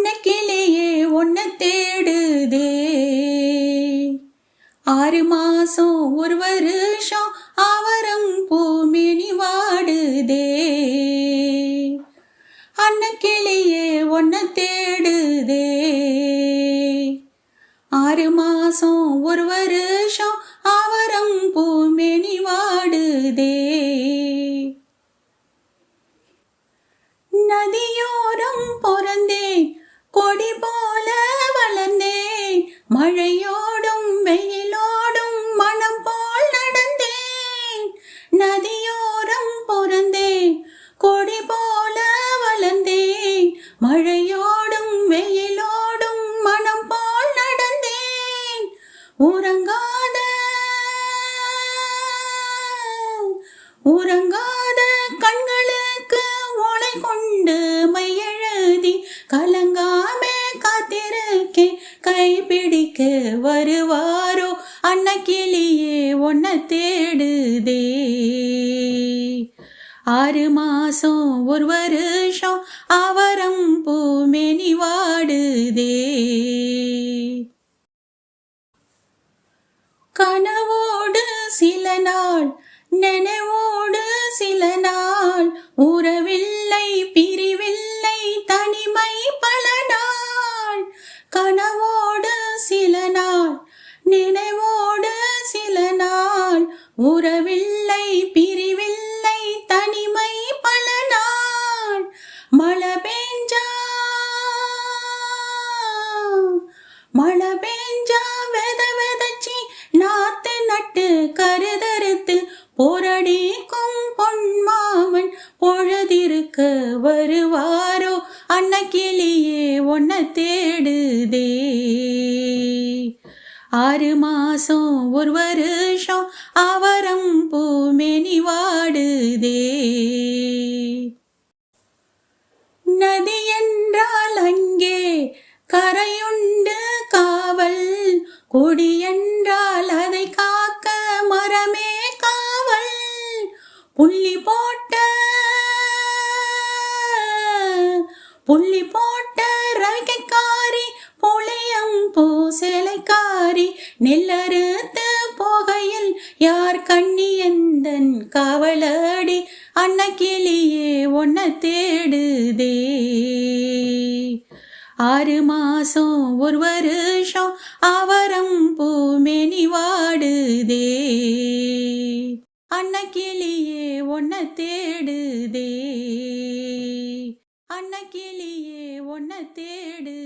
அன்னைக்கிலேயே ஒன்ன தேடுதே. ஆறு மாசம் ஒரு வருஷம் அவரம் பூமினி வாடுதே. அன்னக்கிளியே ஒன்ன தேடுதே. ஆறு மாசம் ஒரு வருஷம் கொடி போல வளர்ந்தேன். மழையோடும் வெயிலோடும் மனம் போல் நடந்தேன். உறங்காத உறங்காத கண்களுக்கு ஓலை கொண்டு மையெழுதி கலங்காமே காத்திருக்கேன் கைப்பிடிக்க வருவாரோ? அன்ன கிளியே ஒன்ன தேடுதே. ஆறு மாசம் ஒரு வருஷம் அவரம் பூமெனி வாடுதே கனவோடு சில நாள் நினைவோடு சில நாள் உறவில்லை பிரிவில்லை தனிமை பல நாள். கனவோடு சில நாள் நினைவோடு சில நாள் உறவில்லை மழை பெஞ்சா வெத வெதச்சி நாத்து நட்டு கருதறுத்து போரடிக்கும் பொன்மாமன் பொழுதிருக்க வருவாரோ? அன்னக்கிளியே ஒன்ன தேடுதே. ஆறு மாசம் ஒரு வருஷம் அவரம் பூமேனி வாடுதே. நதி என்றால் அங்கே கரை கொடி என்றால் அதை காக்க மரமே காவல். புள்ளி போட்ட புள்ளி போட்ட ரவிக்கைக்காரி புளியம் பூசேலைக்காரி நெல்லறுத்து போகையில் யார் கண்ணி எந்தன் காவலடி அன்னக்கிளியே ஒன்ன தேடுதே. ஆறு மாசம் ஒரு வருஷம் பூமேனி வாடுதே அன்னக்கிளியே ஒன்ன தேடுதே. அன்னக்கிளியே ஒன்ன தேடு